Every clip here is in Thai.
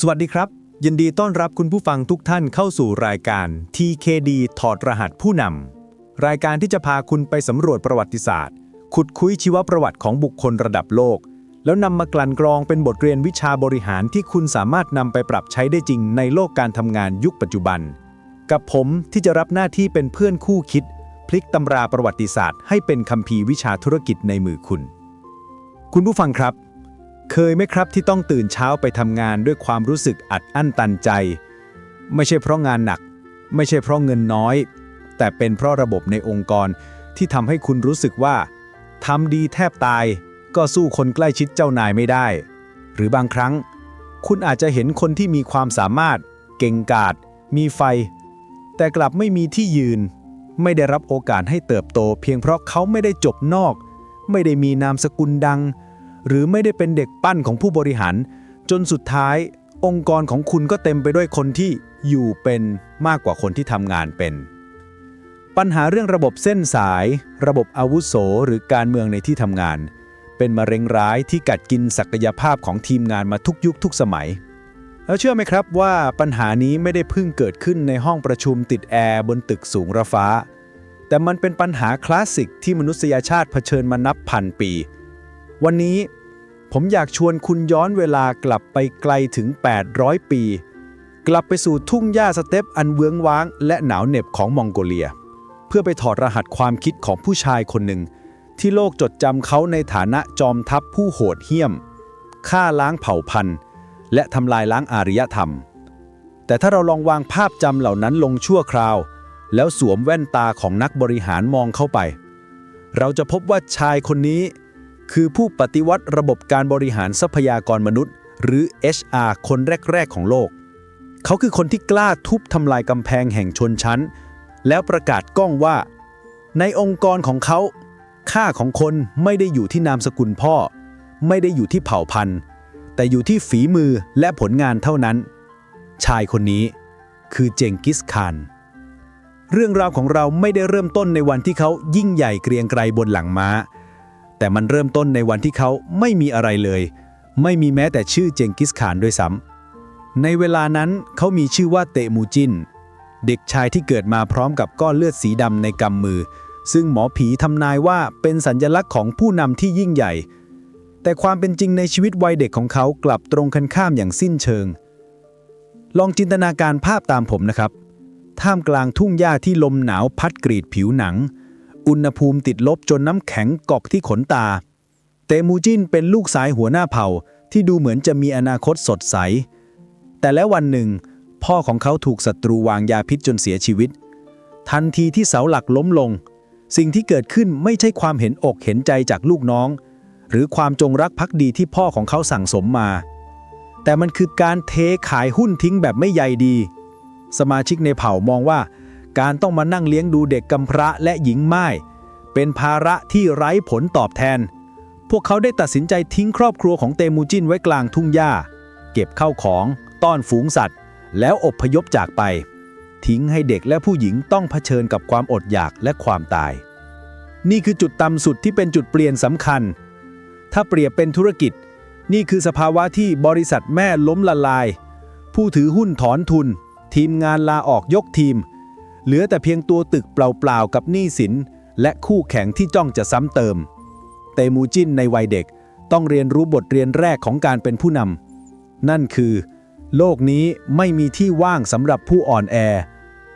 สวัสดีครับ ยินดีต้อนรับคุณผู้ฟังทุกท่านเข้าสู่รายการ TKD ถอดรหัสผู้นำรายการที่จะพาคุณไปสำรวจประวัติศาสตร์ ขุดคุยชีวประวัติของบุคคลระดับโลก แล้วนำมากลั่นกรองเป็นบทเรียนวิชาบริหารที่คุณสามารถนำไปปรับใช้ได้จริงในโลกการทำงานยุคปัจจุบัน กับผมที่จะรับหน้าที่เป็นเพื่อนคู่คิด พลิกตำราประวัติศาสตร์ ให้เป็นคัมภีร์วิชาธุรกิจในมือคุณ คุณผู้ฟังครับ เคยไหมครับที่ต้องตื่นเช้าไปทำงานด้วยความรู้สึกอัดอั้นตันใจ ไม่ใช่เพราะงานหนัก ไม่ใช่เพราะเงินน้อย แต่เป็นเพราะระบบในองค์กรที่ทำให้คุณรู้สึกว่าทำดีแทบตาย ก็สู้คนใกล้ชิดเจ้านายไม่ได้ หรือบางครั้ง คุณอาจจะเห็นคนที่มีความสามารถ เก่งกาจมีไฟ แต่กลับไม่มีที่ยืน ไม่ได้รับโอกาสให้เติบโต เพียงเพราะเขาไม่ได้จบนอก ไม่ได้มีนามสกุลดัง หรือไม่ได้เป็นเด็กปั้นของผู้บริหาร จนสุดท้าย องค์กรของคุณก็เต็มไปด้วยคนที่อยู่เป็นมากกว่าคนที่ทำงานเป็น ปัญหาเรื่องระบบเส้นสาย ระบบอาวุโส หรือการเมืองในที่ทำงาน เป็นมะเร็งร้ายที่กัดกินศักยภาพของทีมงานมาทุกยุคทุกสมัยแล้วเชื่อไหมครับว่าปัญหานี้ไม่ได้เพิ่งเกิดขึ้นในห้องประชุมติดแอร์บนตึกสูงระฟ้า แต่มันเป็นปัญหาคลาสสิกที่มนุษยชาติเผชิญมานับพันปี วันนี้ ผมอยากชวนคุณย้อนเวลากลับไปไกลถึง 800 ปี กลับไปสู่ทุ่งหญ้าสเต็ปอันเวื้องว้าง และหนาวเหน็บของมองโกเลีย เพื่อไปถอดรหัสความคิดของผู้ชายคนหนึ่ง ที่โลกจดจำเขาในฐานะจอมทัพผู้โหดเหี้ยมฆ่าล้างเผ่าพันธุ์ และทำลายล้างอารยธรรม แต่ถ้าเราลองวางภาพจำเหล่านั้นลงชั่วคราว แล้วสวมแว่นตาของนักบริหารมองเข้าไป เราจะพบว่าชายคนนี้ คือผู้ปฏิวัติระบบการบริหารทรัพยากรมนุษย์ หรือ HR คนแรก ๆ ของโลก เขาคือคนที่กล้าทุบทำลายกำแพงแห่งชนชั้น แล้วประกาศก้องว่า ในองค์กรของเขาค่าของคนไม่ได้อยู่ที่นามสกุลพ่อ ไม่ได้อยู่ที่เผ่าพันธุ์ แต่อยู่ที่ฝีมือและผลงานเท่านั้น ชายคนนี้คือเจงกิสข่านเรื่องราวของเราไม่ได้เริ่มต้นในวันที่เขายิ่งใหญ่เกรียงไกรบนหลังม้า แต่มันเริ่มต้นในวันที่เขาไม่มีอะไรเลย ไม่มีแม้แต่ชื่อเจงกิสขานด้วยซ้ำในเวลานั้นเขามีชื่อว่าเตมูจิน เด็กชายที่เกิดมาพร้อมกับก้อนเลือดสีดำในกำมือ ซึ่งหมอผีทำนายว่าเป็นสัญญลักษณ์ของผู้นำที่ยิ่งใหญ่ แต่ความเป็นจริงในชีวิตวัยเด็กของเขากลับตรงกันข้ามอย่างสิ้นเชิง ลองจินตนาการภาพตามผมนะครับ ท่ามกลางทุ่งหญ้าที่ลมหนาวพัดกรีดผิวหนัง อุณหภูมิติดลบจนน้ำแข็งกอกที่ขนตา เตมูจินเป็นลูกสายหัวหน้าเผ่าที่ดูเหมือนจะมีอนาคตสดใส แต่แล้ววันหนึ่ง พ่อของเขาถูกศัตรูวางยาพิษจนเสียชีวิต ทันทีที่เสาหลักล้มลง สิ่งที่เกิดขึ้นไม่ใช่ความเห็นอกเห็นใจจากลูกน้อง หรือความจงรักภักดีที่พ่อของเขาสั่งสมมา แต่มันคือการเทขายหุ้นทิ้งแบบไม่ใยดี สมาชิกในเผ่ามองว่า การต้องมานั่งเลี้ยงดูเด็กกำพร้าและหญิงไม่ายเป็นภาระที่ไร้ผลตอบแทน พวกเขาได้ตัดสินใจทิ้งครอบครัวของเตมูจินไว้กลางทุ่งหญ้า เก็บเข้าของต้อนฝูงสัตว์ แล้วอบพยพจากไป ทิ้งให้เด็กและผู้หญิงต้องเผชิญกับความอดอยากและความตาย นี่คือจุดต่ำสุดที่เป็นจุดเปลี่ยนสำคัญ ถ้าเปรียบเป็นธุรกิจ นี่คือสภาวะที่บริษัทแม่ล้มละลาย ผู้ถือหุ้นถอนทุน ทีมงานลาออกยกทีม เหลือแต่เพียงตัวตึกเปล่าๆกับหนี้สิน และคู่แข่งที่จ้องจะซ้ำเติม เตมูจินในวัยเด็กต้องเรียนรู้บทเรียนแรกของการเป็นผู้นำนั่นคือ โลกนี้ไม่มีที่ว่างสำหรับผู้อ่อนแอ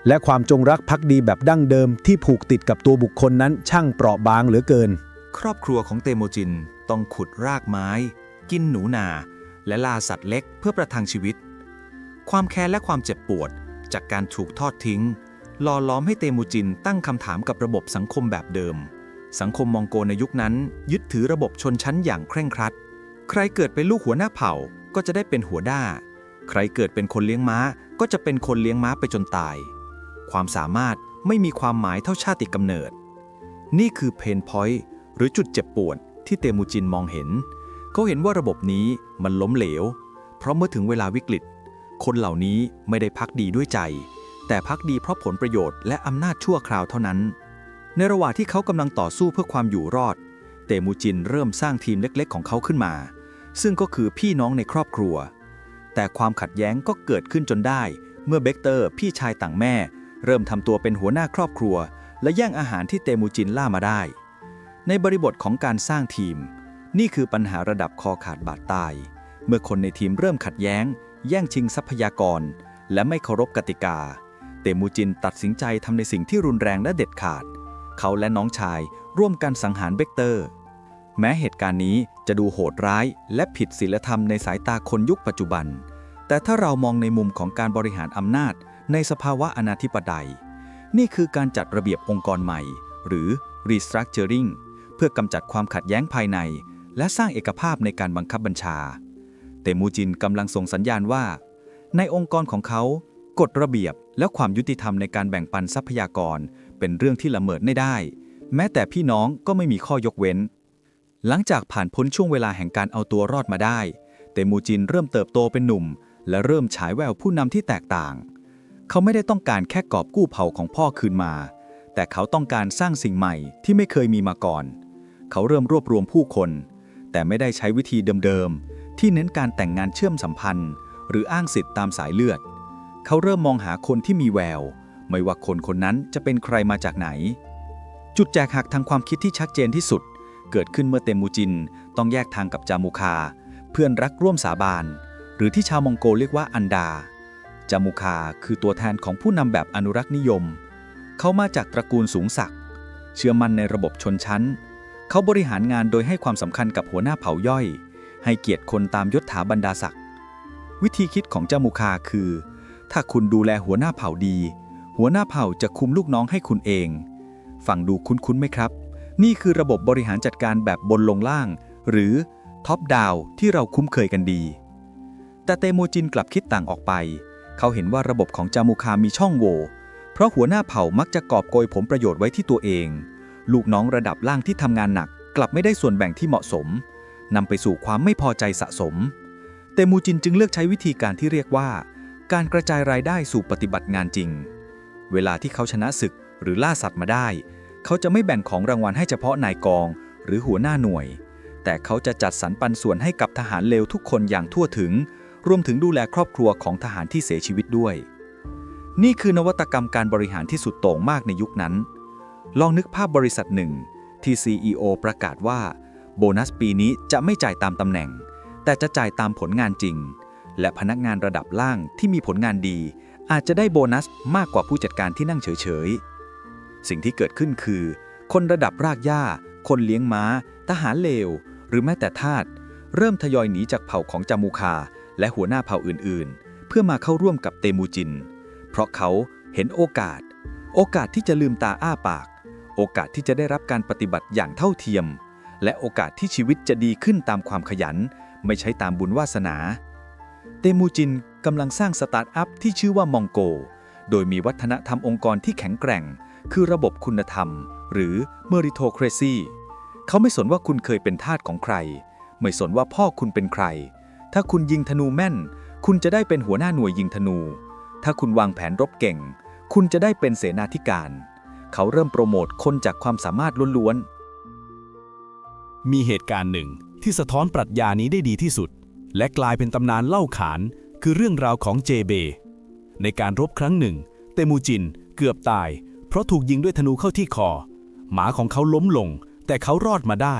และความจงรักภักดีแบบดั้งเดิมที่ผูกติดกับตัวบุคคลนั้นช่างเปราะบางเหลือเกิน ครอบครัวของเตโมจินต้องขุดรากไม้ กินหนูนา และล่าสัตว์เล็กเพื่อประทังชีวิต ความแค้นและความเจ็บปวด จากการถูกทอดทิ้ง หล่อล้อมให้เตมูจินตั้งคำถามกับระบบสังคมแบบเดิม สังคมมองโกในยุคนั้น ยึดถือระบบชนชั้นอย่างเคร่งครัด ใครเกิดเป็นลูกหัวหน้าเผ่าก็จะได้เป็นหัวด้า ใครเกิดเป็นคนเลี้ยงม้า ก็จะเป็นคนเลี้ยงม้าไปจนตาย ความสามารถไม่มีความหมายเท่าชาติกำเนิด นี่คือเพนพอยต์หรือจุดเจ็บปวดที่เตมูจินมองเห็น เขาเห็นว่าระบบนี้มันล้มเหลว เพราะเมื่อถึงเวลาวิกฤต คนเหล่านี้ไม่ได้พักดีด้วยใจ แต่พักดีเพราะผลประโยชน์และอำนาจชั่วคราวเท่านั้น ในระหว่างที่เขากำลังต่อสู้เพื่อความอยู่รอด เตมูจินเริ่มสร้างทีมเล็กๆ ของเขาขึ้นมา ซึ่งก็คือพี่น้องในครอบครัว แต่ความขัดแย้งก็เกิดขึ้นจนได้ เมื่อเบกเตอร์ พี่ชายต่างแม่ เริ่มทำตัวเป็นหัวหน้าครอบครัว และแย่งอาหารที่เตมูจินล่ามาได้ ในบริบทของการสร้างทีม นี่คือปัญหาระดับคอขาดบาดตาย เมื่อคนในทีมเริ่มขัดแย้ง แย่งชิงทรัพยากร และไม่เคารพกติกา ตมูจินตัดสินใจทำในสิ่งที่รุนแรงและเด็ดขาด เขาและน้องชายร่วมกันสังหารเบกเตอร์ แม้เหตุการณ์นี้จะดูโหดร้ายและผิดศีลธรรมในสายตาคนยุคปัจจุบัน แต่ถ้าเรามองในมุมของการบริหารอำนาจ ในสภาวะอนาธิปไตย นี่คือการจัดระเบียบองค์กรใหม่ หรือ restructuring เพื่อกำจัดความขัดแย้งภายใน และสร้างเอกภาพในการบังคับบัญชา เตมูจินกำลังส่งสัญญาณว่า ในองค์กรของเขา กฎระเบียบ และความยุติธรรมในการแบ่งปันทรัพยากร เป็นเรื่องที่ละเมิดไม่ได้ แม้แต่พี่น้องก็ไม่มีข้อยกเว้น หลังจากผ่านพ้นช่วงเวลาแห่งการเอาตัวรอดมาได้ เตมูจินเริ่มเติบโตเป็นหนุ่ม และเริ่มฉายแววผู้นำที่แตกต่าง เขาไม่ได้ต้องการแค่กอบกู้เผ่าของพ่อคืนมา แต่เขาต้องการสร้างสิ่งใหม่ที่ไม่เคยมีมาก่อน เขาเริ่มรวบรวมผู้คน แต่ไม่ได้ใช้วิธีเดิมๆที่เน้นการแต่งงานเชื่อมสัมพันธ์ หรืออ้างสิทธิ์ตามสายเลือด เขาเริ่มมองหาคนที่มีแวว ไม่ว่าคนคนนั้นจะเป็นใครมาจากไหน จุดแจกหักทางความคิดที่ชัดเจนที่สุด เกิดขึ้นเมื่อเตมูจิน ต้องแยกทางกับจามุคา เพื่อนรักร่วมสาบาน หรือที่ชาวมองโกเรียกว่าอันดา จามุคาคือตัวแทนของผู้นำแบบอนุรักษ์นิยม เขามาจากตระกูลสูงศักดิ์เชื่อมั่นในระบบชนชั้น เขาบริหารงานโดยให้ความสำคัญกับหัวหน้าเผ่าย่อย ให้เกียรติคนตามยศถาบรรดาศักดิ์วิธีคิดของจามุคาคือ ถ้าคุณดูแลหัวหน้าเผ่าดี หัวหน้าเผ่าจะคุมลูกน้องให้คุณเอง ฟังดูคุ้นๆไหมครับ นี่คือระบบบริหารจัดการแบบบนลงล่าง หรือท็อปดาวที่เราคุ้มเคยกันดี แต่เตโมจินกลับคิดต่างออกไป เขาเห็นว่าระบบของจามุคามีช่องโหว่เพราะหัวหน้าเผ่ามักจะกอบโกยผลประโยชน์ไว้ที่ตัวเอง ลูกน้องระดับล่างที่ทำงานหนัก กลับไม่ได้ส่วนแบ่งที่เหมาะสมนำไปสู่ความไม่พอใจสะสม เตมูจินจึงเลือกใช้วิธีการที่เรียกว่า การกระจายรายได้สู่ปฏิบัติงานจริง เวลาที่เขาชนะศึกหรือล่าสัตว์มาได้ เขาจะไม่แบ่งของรางวัลให้เฉพาะนายกอง หรือหัวหน้าหน่วย แต่เขาจะจัดสรรปันส่วนให้กับทหารเลวทุกคนอย่างทั่วถึง รวมถึงดูแลครอบครัวของทหารที่เสียชีวิตด้วย นี่คือนวัตกรรมการบริหารที่สุดโต่งมากในยุคนั้น ลองนึกภาพบริษัทหนึ่งที่ CEO ประกาศว่า โบนัสปีนี้จะไม่จ่ายตามตำแหน่ง แต่จะจ่ายตามผลงานจริง และพนักงานระดับล่างที่มีผลงานดี อาจจะได้โบนัสมากกว่าผู้จัดการที่นั่งเฉยๆ สิ่งที่เกิดขึ้นคือ คนระดับรากหญ้า คนเลี้ยงม้า ทหารเลว หรือแม้แต่ทาสเริ่มทยอยหนีจากเผ่าของจามูคา และหัวหน้าเผ่าอื่นๆ เพื่อมาเข้าร่วมกับเตมูจิน เพราะเขาเห็นโอกาส โอกาสที่จะลืมตาอ้าปาก โอกาสที่จะได้รับการปฏิบัติอย่างเท่าเทียม และโอกาสที่ชีวิตจะดีขึ้นตามความขยัน ไม่ใช่ตามบุญวาสนา มูจินกำลังสร้างสตาร์ทอัพที่ชื่อว่ามองโก โดยมีวัฒนธรรมองค์กรที่แข็งแกร่ง คือระบบคุณธรรม หรือ meritocracy เขาไม่สนว่าคุณเคยเป็นทาสของใคร ไม่สนว่าพ่อคุณเป็นใคร ถ้าคุณยิงธนูแม่น คุณจะได้เป็นหัวหน้าหน่วยยิงธนู ถ้าคุณวางแผนรบเก่ง คุณจะได้เป็นเสนาธิการ เขาเริ่มโปรโมทคนจากความสามารถล้วนๆ มีเหตุการณ์หนึ่งที่สะท้อนปรัชญานี้ได้ดีที่สุด และกลายเป็นตำนานเล่าขาน คือเรื่องราวของเจเบ ในการรบครั้งหนึ่ง เตมูจินเกือบตาย เพราะถูกยิงด้วยธนูเข้าที่คอ หมาของเขาล้มลง แต่เขารอดมาได้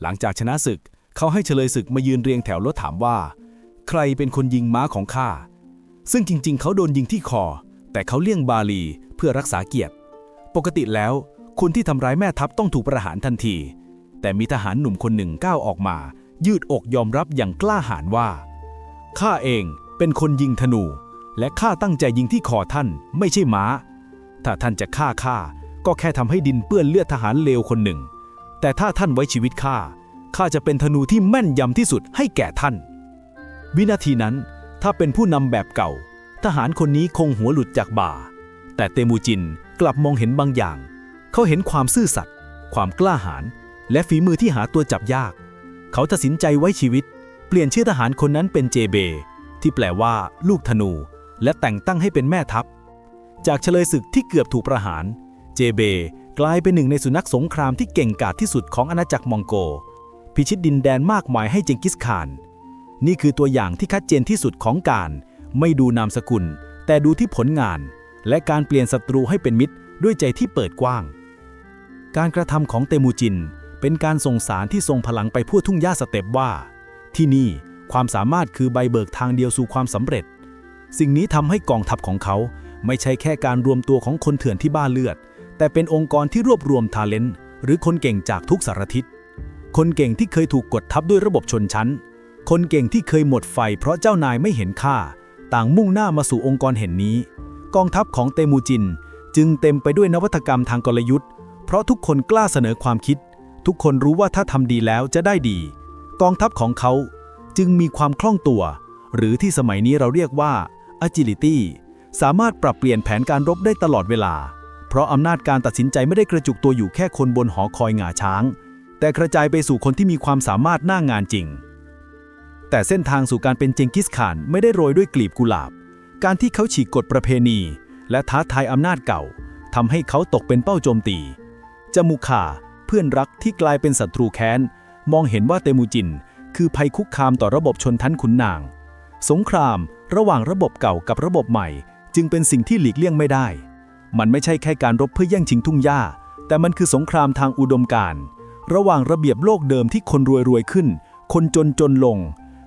หลังจากชนะศึก เขาให้เฉลยศึกมายืนเรียงแถวแล้วถามว่า ใครเป็นคนยิงม้าของข้า ซึ่งจริง ๆ เขาโดนยิงที่คอ แต่เขาเลี่ยงบาลีเพื่อรักษาเกียรติ ปกติแล้ว คนที่ทำร้ายแม่ทัพต้องถูกประหารทันที แต่มีทหารหนุ่มคนหนึ่งก้าวออกมา ยืดอกยอมรับอย่างกล้าหาญว่า ข้าเองเป็นคนยิงธนู และข้าตั้งใจยิงที่คอท่านไม่ใช่ม้า ถ้าท่านจะฆ่าข้าก็แค่ทำให้ดินเปื้อนเลือดทหารเลวคนหนึ่ง แต่ถ้าท่านไว้ชีวิตข้าข้าจะเป็นธนูที่แม่นยำที่สุดให้แก่ท่าน วินาทีนั้นถ้าเป็นผู้นำแบบเก่า ทหารคนนี้คงหัวหลุดจากบ่า แต่เตมูจินกลับมองเห็นบางอย่าง เขาเห็นความซื่อสัตย์ความกล้าหาญและฝีมือที่หาตัวจับยาก เขาตัดสินใจไว้ชีวิต เปลี่ยนชื่อทหารคนนั้นเป็นเจเบ ที่แปลว่า ลูกธนู และแต่งตั้งให้เป็นแม่ทัพ จากเฉลยศึกที่เกือบถูกประหาร เจเบ กลายเป็นหนึ่งในสุนัขสงครามที่เก่งกาจที่สุดของอาณาจักรมองโก พิชิตดินแดนมากมายให้เจงกิสข่าน นี่คือตัวอย่างที่ชัดเจนที่สุดของการ ไม่ดูนามสกุล แต่ดูที่ผลงาน และการเปลี่ยนศัตรูให้เป็นมิตรด้วยใจที่เปิดกว้าง การกระทำของเตมูจิน เป็นการส่งสารที่ทรงพลังไปทั่วทุ่งหญ้าสเต็ปว่า ที่นี่ความสามารถคือใบเบิกทางเดียวสู่ความสำเร็จ สิ่งนี้ทำให้กองทัพของเขาไม่ใช่แค่การรวมตัวของคนเถื่อนที่บ้าเลือด แต่เป็นองค์กรที่รวบรวมทาเลนต์หรือคนเก่งจากทุกสารทิศ คนเก่งที่เคยถูกกดทับด้วยระบบชนชั้น คนเก่งที่เคยหมดไฟเพราะเจ้านายไม่เห็นค่า ต่างมุ่งหน้ามาสู่องค์กรแห่งนี้ กองทัพของเตมูจิน จึงเต็มไปด้วยนวัตกรรมทางกลยุทธ์ เพราะทุกคนกล้าเสนอความคิด ทุกคนรู้ว่าถ้าทำดีแล้วจะได้ดี กองทัพของเขาจึงมีความคล่องตัว หรือที่สมัยนี้เราเรียกว่า agility สามารถปรับเปลี่ยนแผนการรบได้ตลอดเวลา เพราะอำนาจการตัดสินใจไม่ได้กระจุกตัวอยู่แค่คนบนหอคอยหงาช้าง แต่กระจายไปสู่คนที่มีความสามารถหน้างานจริง แต่เส้นทางสู่การเป็นเจงกิสข่านไม่ได้โรยด้วยกลีบกุหลาบ การที่เขาฉีกกฎประเพณี และท้าทายอำนาจเก่าทำให้เขาตกเป็นเป้าโจมตีจมูคา เพื่อนรักที่กลายเป็นศัตรูแค้น มองเห็นว่าเตมูจิน คือภัยคุกคามต่อระบบชนชั้นขุนนาง สงครามระหว่างระบบเก่ากับระบบใหม่ จึงเป็นสิ่งที่หลีกเลี่ยงไม่ได้ มันไม่ใช่แค่การรบเพื่อแย่งชิงทุ่งหญ้า แต่มันคือสงครามทางอุดมการณ์ระหว่างระเบียบโลกเดิมที่คนรวยรวยขึ้น คนจนจนลง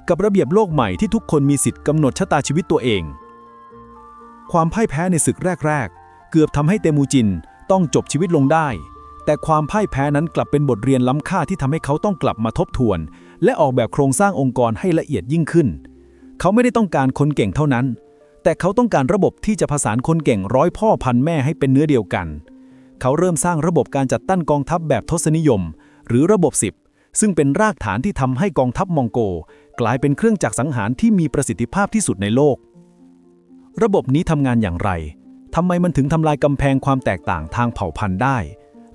กับระเบียบโลกใหม่ที่ทุกคนมีสิทธิ์กำหนดชะตาชีวิตตัวเอง ความพ่ายแพ้ในศึกแรก ๆ เกือบทำให้เตมูจินต้องจบชีวิตลงได้ แต่ความพ่ายแพ้นั้นกลับเป็นบทเรียนล้ำค่าที่ทำให้เขาต้องกลับมาทบทวน และออกแบบโครงสร้างองค์กรให้ละเอียดยิ่งขึ้น เขาไม่ได้ต้องการคนเก่งเท่านั้น แต่เขาต้องการระบบที่จะผสานคนเก่งร้อยพ่อพันแม่ให้เป็นเนื้อเดียวกัน เขาเริ่มสร้างระบบการจัดตั้งกองทัพแบบทศนิยม หรือระบบ 10 ซึ่งเป็นรากฐานที่ทำให้กองทัพมองโก กลายเป็นเครื่องจักรสังหารที่มีประสิทธิภาพที่สุดในโลก ระบบนี้ทำงานอย่างไรทำไมมันถึงทำลายกำแพงความแตกต่างทางเผ่าพันธุ์ได้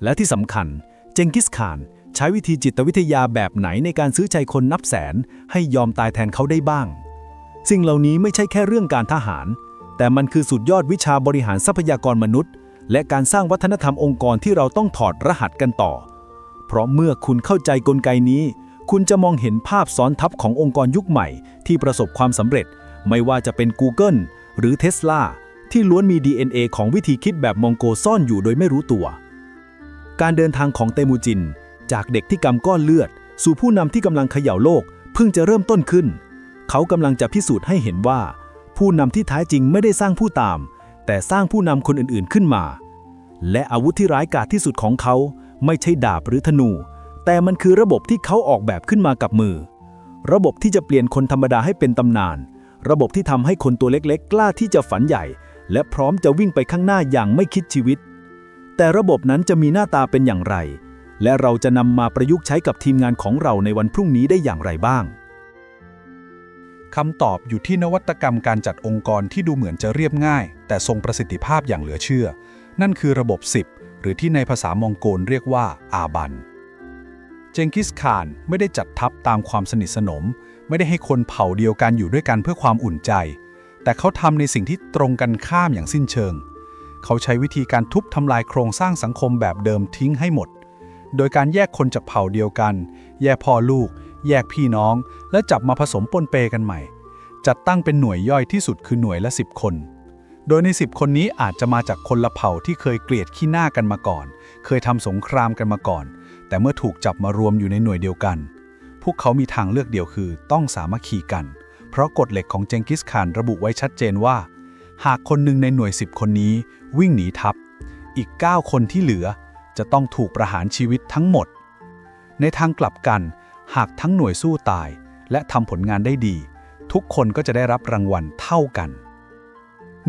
และที่สำคัญ เจงกิสข่าน ใช้วิธีจิตวิทยาแบบไหนในการซื้อใจคนนับแสน ให้ยอมตายแทนเขาได้บ้าง สิ่งเหล่านี้ไม่ใช่แค่เรื่องการทหาร แต่มันคือสุดยอดวิชาบริหารทรัพยากรมนุษย์ และการสร้างวัฒนธรรมองค์กรที่เราต้องถอดรหัสกันต่อ เพราะเมื่อคุณเข้าใจกลไกนี้ คุณจะมองเห็นภาพซ้อนทับขององค์กรยุคใหม่ ที่ประสบความสำเร็จ ไม่ว่าจะเป็น Google หรือ Tesla ที่ล้วนมี DNA ของวิธีคิดแบบมองโกซ่อนอยู่โดยไม่รู้ตัว การเดินทางของเตมูจิน จากเด็กที่กำก้อนเลือด สู่ผู้นำที่กำลังเขย่าโลก เพิ่งจะเริ่มต้นขึ้น เขากำลังจะพิสูจน์ให้เห็นว่า ผู้นำที่แท้จริงไม่ได้สร้างผู้ตาม แต่สร้างผู้นำคนอื่นๆขึ้นมา และอาวุธที่ร้ายกาจที่สุดของเขา ไม่ใช่ดาบหรือธนู แต่มันคือระบบที่เขาออกแบบขึ้นมากับมือ ระบบที่จะเปลี่ยนคนธรรมดาให้เป็นตำนาน ระบบที่ทำให้คนตัวเล็กๆ กล้าที่จะฝันใหญ่ และพร้อมจะวิ่งไปข้างหน้าอย่างไม่คิดชีวิต แต่ระบบนั้นจะมีหน้าตาเป็นอย่างไร และเราจะนำมาประยุกต์ใช้กับทีมงานของเราในวันพรุ่งนี้ได้อย่างไรบ้างคำตอบอยู่ที่นวัตกรรมการจัดองค์กรที่ดูเหมือนจะเรียบง่าย แต่ทรงประสิทธิภาพอย่างเหลือเชื่อ นั่นคือระบบ 10 หรือที่ในภาษามองโกลเรียกว่าอาบัน เจงกิสข่านไม่ได้จัดทัพตามความสนิทสนม ไม่ได้ให้คนเผ่าเดียวกันอยู่ด้วยกันเพื่อความอุ่นใจ แต่เขาทำในสิ่งที่ตรงกันข้ามอย่างสิ้นเชิง เขาใช้วิธีการทุบทำลายโครงสร้างสังคมแบบเดิมทิ้งให้หมด โดยการแยกคนจากเผ่าเดียวกัน แยกพ่อลูก แยกพี่น้อง และจับมาผสมปนเปกันใหม่ จัดตั้งเป็นหน่วยย่อยที่สุดคือหน่วยละ 10 คน โดยใน 10 คนนี้อาจจะมาจากคนละเผ่าที่เคยเกลียดขี้หน้ากันมาก่อน เคยทำสงครามกันมาก่อน แต่เมื่อถูกจับมารวมอยู่ในหน่วยเดียวกัน พวกเขามีทางเลือกเดียวคือ ต้องสามัคคีกัน เพราะกฎเหล็กของเจงกิสข่านระบุไว้ชัดเจนว่าหากคนหนึ่งในหน่วย 10 คนนี้ วิ่งหนีทัพ อีก 9 คนที่เหลือจะต้องถูกประหารชีวิตทั้งหมด ในทางกลับกัน หากทั้งหน่วยสู้ตาย และทำผลงานได้ดี ทุกคนก็จะได้รับรางวัลเท่ากัน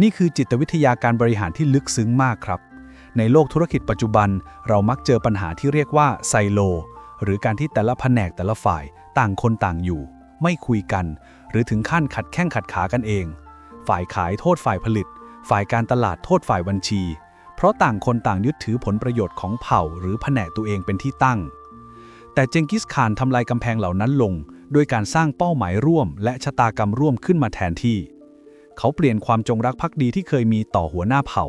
นี่คือจิตวิทยาการบริหารที่ลึกซึ้งมากครับ ในโลกธุรกิจปัจจุบัน เรามักเจอปัญหาที่เรียกว่าไซโล หรือการที่แต่ละแผนกแต่ละฝ่ายต่างคนต่างอยู่ ไม่คุยกัน หรือถึงขั้นขัดแข้งขัดขากันเอง ฝ่ายขายโทษฝ่ายผลิต ฝ่ายการตลาดโทษฝ่ายบัญชี เพราะต่างคนต่างยึดถือผลประโยชน์ของเผ่าหรือแผนกตัวเองเป็นที่ตั้ง แต่เจงกิสข่านทำลายกำแพงเหล่านั้นลง ด้วยการสร้างเป้าหมายร่วม และชะตากรรมร่วมขึ้นมาแทนที่ เขาเปลี่ยนความจงรักภักดีที่เคยมีต่อหัวหน้าเผ่า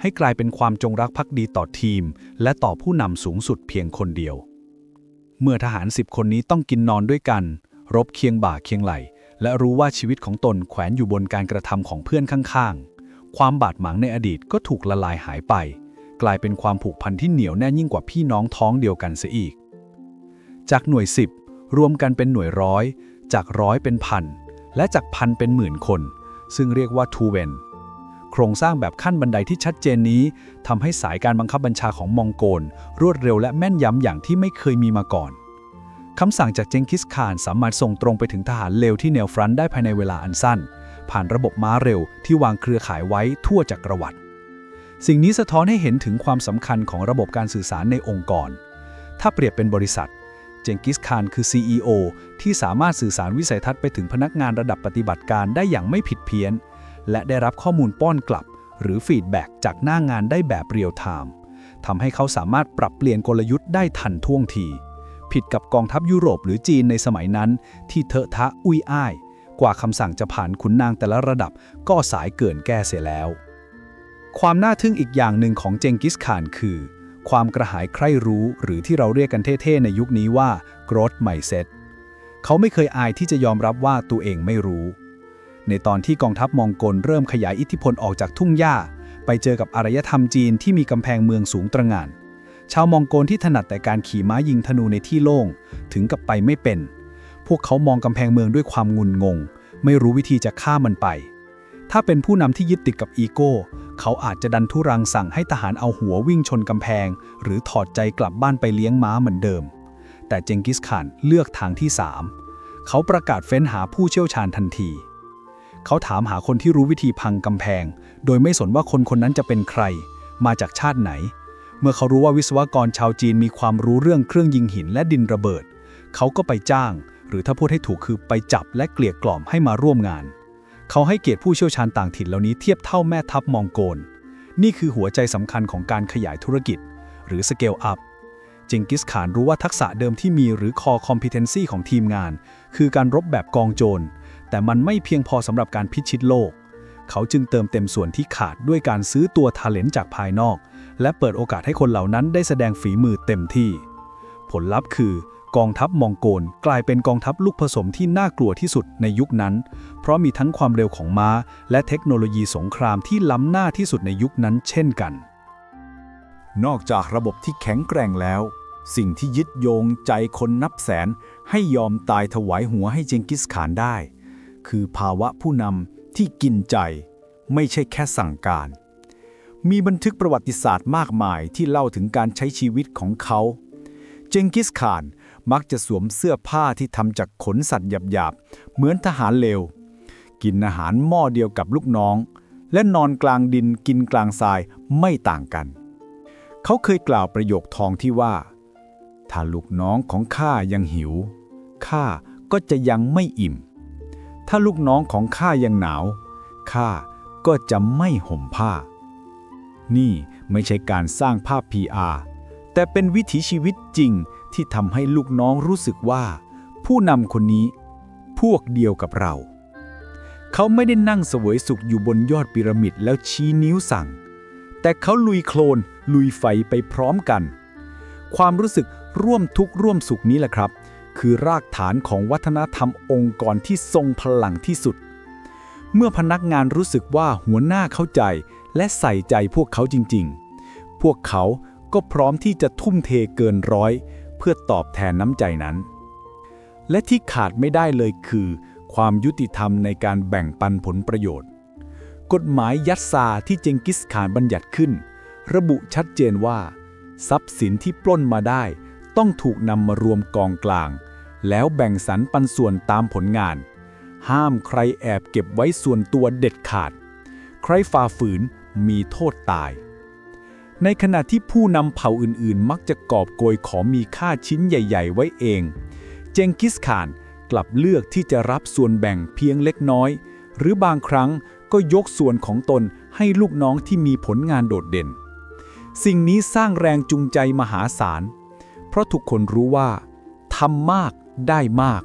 ให้กลายเป็นความจงรักภักดีต่อทีม และต่อผู้นำสูงสุดเพียงคนเดียว เมื่อทหารสิบคนนี้ต้องกินนอนด้วยกัน รบเคียงบ่าเคียงไหลและรู้ว่าชีวิตของตนแขวนอยู่บนการกระทำของเพื่อนข้างๆ ความบาดหมางในอดีตก็ถูกละลายหายไป กลายเป็นความผูกพันที่เหนียวแน่นยิ่งกว่าพี่น้องท้องเดียวกันเสียอีก จากหน่วย 10 รวมกันเป็นหน่วยร้อย จากร้อยเป็นพัน และจากพันเป็นหมื่นคน ซึ่งเรียกว่าทูเวนโครงสร้างแบบขั้นบันไดที่ชัดเจนนี้ทำให้สายการบังคับบัญชาของมองโกล รวดเร็วและแม่นยำอย่างที่ไม่เคยมีมาก่อนคำสั่งจากเจงกิสข่านสามารถส่งตรงไปถึงทหารเลวที่แนวฟรันต์ได้ภายในเวลาอันสั้น ผ่านระบบม้าเร็วที่วางเครือข่ายไว้ทั่วจักรวรรดิสิ่งนี้สะท้อนให้เห็นถึงความสำคัญของระบบการสื่อสารในองค์กร ถ้าเปรียบเป็นบริษัท เจงกิสข่านคือ CEO ที่สามารถสื่อสารวิสัยทัศน์ไปถึงพนักงานระดับปฏิบัติการได้อย่างไม่ผิดเพี้ยน และได้รับข้อมูลป้อนกลับ หรือฟีดแบ็กจากหน้างานได้แบบเรียลไทม์ทำให้เขาสามารถปรับเปลี่ยนกลยุทธ์ได้ทันท่วงที ผิดกับกองทัพยุโรปหรือจีนในสมัยนั้น ที่เถอะทะอุ้ยอ้าย กว่าคำสั่งจะผ่านขุนนางแต่ละระดับก็สายเกินแก้เสียแล้ว ความน่าทึ่งอีกอย่างหนึ่งของเจงกิสข่านคือ ความกระหายใคร่รู้หรือที่เราเรียกกันเท่ๆในยุคนี้ว่า growth mindset เขาไม่เคยอายที่จะยอมรับว่าตัวเองไม่รู้ ในตอนที่กองทัพมองโกลเริ่มขยายอิทธิพลออกจากทุ่งหญ้า ไปเจอกับอารยธรรมจีนที่มีกำแพงเมืองสูงตระหง่านชาวมองโกลที่ถนัดแต่การขี่ม้ายิงธนูในที่โล่ง ถึงกับไปไม่เป็น พวกเขามองกำแพงเมืองด้วยความงุนงง ไม่รู้วิธีจะฆ่ามันไป ถ้าเป็นผู้นำที่ยึดติดกับอีโก้ เขาอาจจะดันทุรังสั่งให้ทหารเอาหัววิ่งชนกำแพง หรือถอดใจกลับบ้านไปเลี้ยงม้าเหมือนเดิม แต่เจงกิสข่านเลือกทางที่ 3 เขาประกาศเฟ้นหาผู้เชี่ยวชาญทันที เขาถามหาคนที่รู้วิธีพังกำแพง โดยไม่สนว่าคนคนนั้นจะเป็นใคร มาจากชาติไหน เมื่อเขารู้ว่าวิศวกรชาวจีนมีความรู้เรื่องเครื่องยิงหินและดินระเบิด เขาก็ไปจ้าง หรือถ้าพูดให้ถูกคือไปจับและเกลี่ยกล่อมให้มาร่วมงาน เขาให้เกียรติผู้เชี่ยวชาญต่างถิ่นเหล่านี้เทียบเท่าแม่ทัพมองโกล นี่คือหัวใจสำคัญของการขยายธุรกิจ หรือ scale up เจงกิสขานรู้ว่าทักษะเดิมที่มีหรือ core competency ของทีมงาน คือการรบแบบกองโจร แต่มันไม่เพียงพอสำหรับการพิชิตโลก เขาจึงเติมเต็มส่วนที่ขาดด้วยการซื้อตัวทาเลนต์จากภายนอก และเปิดโอกาสให้คนเหล่านั้นได้แสดงฝีมือเต็มที่ ผลลัพธ์คือ กองทัพมองโกลกลายเป็นกองทัพลูกผสมที่น่ากลัวที่สุดในยุคนั้น เพราะมีทั้งความเร็วของม้า และเทคโนโลยีสงครามที่ล้ำหน้าที่สุดในยุคนั้นเช่นกัน นอกจากระบบที่แข็งแกร่งแล้ว สิ่งที่ยึดโยงใจคนนับแสน ให้ยอมตายถวายหัวให้เจงกิสข่านได้ คือภาวะผู้นำที่กินใจ ไม่ใช่แค่สั่งการ มีบันทึกประวัติศาสตร์มากมายที่เล่าถึงการใช้ชีวิตของเขา เจงกิสข่าน มักจะสวมเสื้อผ้าที่ทำจากขนสัตว์หยาบๆ เหมือนทหารเลว กินอาหารหม้อเดียวกับลูกน้อง และนอนกลางดินกินกลางทรายไม่ต่างกัน เขาเคยกล่าวประโยคทองที่ว่า ถ้าลูกน้องของข้ายังหิว ข้าก็จะยังไม่อิ่ม ถ้าลูกน้องของข้ายังหนาว ข้าก็จะไม่ห่มผ้า นี่ไม่ใช่การสร้างภาพ PR แต่เป็นวิถีชีวิตจริง ที่ทำให้ลูกน้องรู้สึกว่า ผู้นำคนนี้พวกเดียวกับเรา เขาไม่ได้นั่งเสวยสุขอยู่บนยอดพีระมิดแล้วชี้นิ้วสั่ง แต่เขาลุยโคลน ลุยไฟไปพร้อมกัน ความรู้สึกร่วมทุกข์ร่วมสุขนี้แหละครับ คือรากฐานของวัฒนธรรมองค์กรที่ทรงพลังที่สุด เมื่อพนักงานรู้สึกว่าหัวหน้าเข้าใจและใส่ใจพวกเขาจริง ๆ พวกเขาก็พร้อมที่จะทุ่มเทเกินร้อย พื่อตอบแทนน้ำใจนั้น และที่ขาดไม่ได้เลยคือ ความยุติธรรมในการแบ่งปันผลประโยชน์ กฎหมายยัตซาที่เจงกิสข่านบัญญัติขึ้น ระบุชัดเจนว่า ทรัพย์สินที่ปล้นมาได้ ต้องถูกนำมารวมกองกลาง แล้วแบ่งสรรปันส่วนตามผลงาน ห้ามใครแอบเก็บไว้ส่วนตัวเด็ดขาด ใครฝ่าฝืนมีโทษตาย ในขณะที่ผู้นำเผ่าอื่นๆ มักจะกอบโกยของมีค่าชิ้นใหญ่ ๆ ไว้เอง เจงกิสข่านกลับเลือกที่จะรับส่วนแบ่งเพียงเล็กน้อย หรือบางครั้งก็ยกส่วนของตนให้ลูกน้องที่มีผลงานโดดเด่น สิ่งนี้สร้างแรงจูงใจมหาศาล เพราะทุกคนรู้ว่าทำมากได้มาก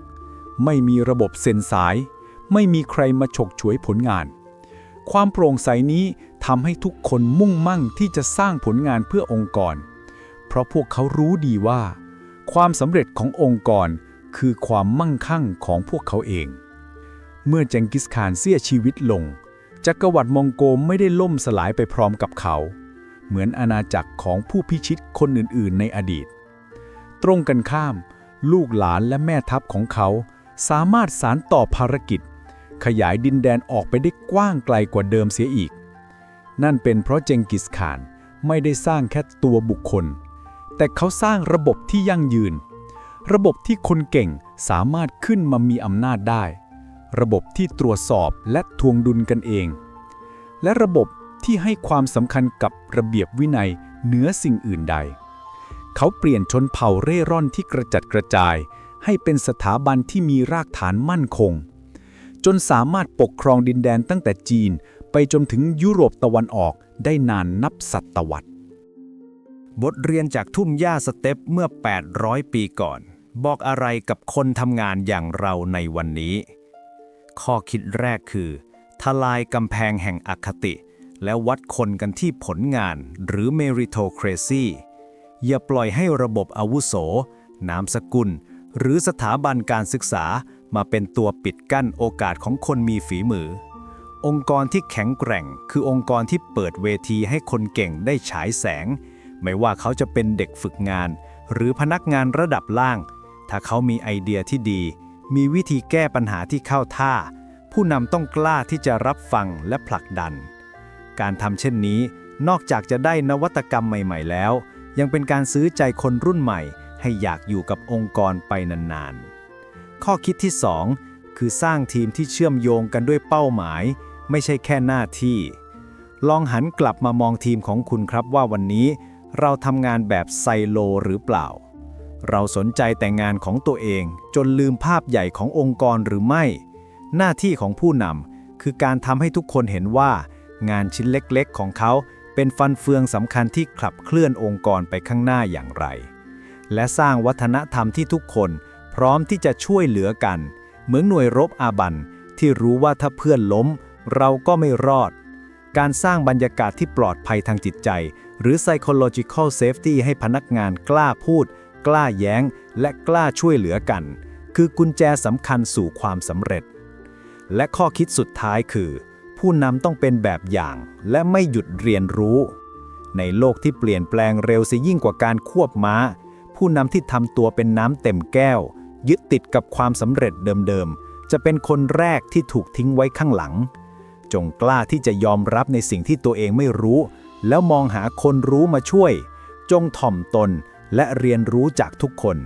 ไม่มีระบบเซ็นสาย ไม่มีใครมาฉกฉวยผลงาน ความโปร่งใสนี้ทำให้ทุกคนมุ่งมั่งที่จะสร้างผลงานเพื่อองค์กร เพราะพวกเขารู้ดีว่า ความสำเร็จขององค์กร คือความมั่งคั่งของพวกเขาเอง เมื่อเจงกิสข่านเสียชีวิตลง จักรวรรดิมองโกไม่ได้ล่มสลายไปพร้อมกับเขา เหมือนอาณาจักรของผู้พิชิตคนอื่นๆ ในอดีต ตรงกันข้าม ลูกหลานและแม่ทัพของเขาสามารถสารต่อภารกิจ ขยายดินแดนออกไปได้กว้างไกลกว่าเดิมเสียอีก นั่นเป็นเพราะเจงกิสข่านไม่ได้สร้างแค่ตัวบุคคล แต่เขาสร้างระบบที่ยั่งยืน ระบบที่คนเก่งสามารถขึ้นมามีอำนาจได้ ระบบที่ตรวจสอบและทวงดุลกันเอง และระบบที่ให้ความสำคัญกับระเบียบวินัยเหนือสิ่งอื่นใด เขาเปลี่ยนชนเผ่าเร่ร่อนที่กระจัดกระจาย ให้เป็นสถาบันที่มีรากฐานมั่นคง จนสามารถปกครองดินแดนตั้งแต่จีน ไปจนถึงยุโรปตะวันออกได้นานนับศตวรรษ บทเรียนจากทุ่งหญ้าสเต็ปเมื่อ 800 ปีก่อน บอกอะไรกับคนทำงานอย่างเราในวันนี้ ข้อคิดแรกคือ ทลายกำแพงแห่งอคติ และวัดคนกันที่ผลงานหรือ meritocracy อย่าปล่อยให้ระบบอาวุโส นามสกุล หรือสถาบันการศึกษา มาเป็นตัวปิดกั้นโอกาสของคนมีฝีมือ องค์กรที่แข็งแกร่ง คือองค์กรที่เปิดเวทีให้คนเก่งได้ฉายแสง ไม่ว่าเขาจะเป็นเด็กฝึกงาน หรือพนักงานระดับล่าง ถ้าเขามีไอเดียที่ดี มีวิธีแก้ปัญหาที่เข้าท่า ผู้นำต้องกล้าที่จะรับฟังและผลักดัน การทำเช่นนี้นอกจากจะได้นวัตกรรมใหม่ ๆ แล้ว ยังเป็นการซื้อใจคนรุ่นใหม่ ให้อยากอยู่กับองค์กรไปนานๆ ข้อคิดที่ 2 คือสร้างทีมที่เชื่อมโยงกันด้วยเป้าหมาย ไม่ใช่แค่หน้าที่ ลองหันกลับมามองทีมของคุณครับว่าวันนี้ เราทำงานแบบไซโลหรือเปล่า เราสนใจแต่งานของตัวเอง จนลืมภาพใหญ่ขององค์กรหรือไม่ หน้าที่ของผู้นำคือการทำให้ทุกคนเห็นว่า งานชิ้นเล็กๆ ของเขาเป็นฟันเฟืองสำคัญที่ขับเคลื่อนองค์กรไปข้างหน้าอย่างไร และสร้างวัฒนธรรมที่ทุกคน ร้อมที่จะช่วยเหลือกัน เหมือนหน่วยรบอาบันที่รู้ว่าถ้าเพื่อนล้ม เราก็ไม่รอด การสร้างบรรยากาศที่ปลอดภัยทางจิตใจ หรือ psychological safety ให้พนักงานกล้าพูด กล้าแย้ง และกล้าช่วยเหลือกัน คือกุญแจสำคัญสู่ความสำเร็จ และข้อคิดสุดท้ายคือ ผู้นำต้องเป็นแบบอย่าง และไม่หยุดเรียนรู้ ในโลกที่เปลี่ยนแปลงเร็วเสียยิ่งกว่าการควบม้า ผู้นำที่ทำตัวเป็นน้ำเต็มแก้ว ยึดติดกับความสำเร็จเดิมๆ จะเป็นคนแรกที่ถูกทิ้งไว้ข้างหลัง จงกล้าที่จะยอมรับในสิ่งที่ตัวเองไม่รู้ แล้วมองหาคนรู้มาช่วย จงถ่อมตนและเรียนรู้จากทุกคน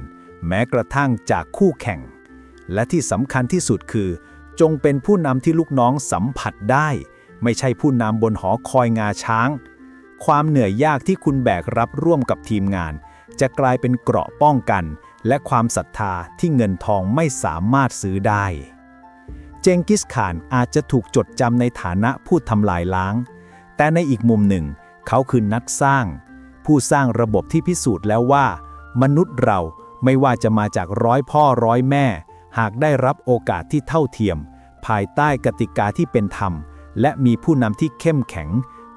แม้กระทั่งจากคู่แข่ง และที่สำคัญที่สุดคือ จงเป็นผู้นำที่ลูกน้องสัมผัสได้ ไม่ใช่ผู้นำบนหอคอยงาช้าง ความเหนื่อยยากที่คุณแบกรับร่วมกับทีมงาน จะกลายเป็นเกราะป้องกัน และความศรัทธาที่เงินทองไม่สามารถซื้อได้ เจงกิสข่านอาจจะถูกจดจำในฐานะผู้ทำลายล้าง แต่ในอีกมุมหนึ่ง เขาคือนักสร้าง ผู้สร้างระบบที่พิสูจน์แล้วว่า มนุษย์เราไม่ว่าจะมาจากร้อยพ่อร้อยแม่ หากได้รับโอกาสที่เท่าเทียม ภายใต้กติกาที่เป็นธรรม และมีผู้นำที่เข้มแข็ง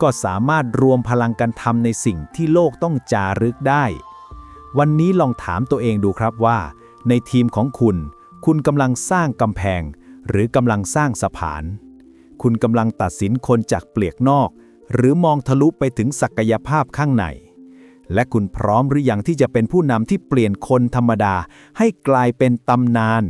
ก็สามารถรวมพลังกันทำในสิ่งที่โลกต้องจารึกได้ วันนี้ลองถามตัวเองดูครับว่า ในทีมของคุณ คุณกำลังสร้างกำแพง หรือกำลังสร้างสะพาน คุณกำลังตัดสินคนจากเปลือกนอก หรือมองทะลุไปถึงศักยภาพข้างใน และคุณพร้อมหรือยังที่จะเป็นผู้นำที่เปลี่ยนคนธรรมดาให้กลายเป็นตำนาน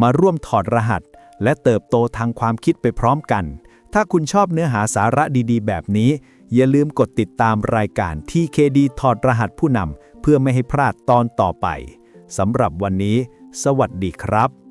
มาร่วมถอดรหัส และเติบโตทางความคิดไปพร้อมกัน ถ้าคุณชอบเนื้อหาสาระดีๆ แบบนี้ อย่าลืมกดติดตามรายการ TKD ถอดรหัสผู้นำเพื่อไม่ให้พลาดตอนต่อไปสำหรับวันนี้ สวัสดีครับ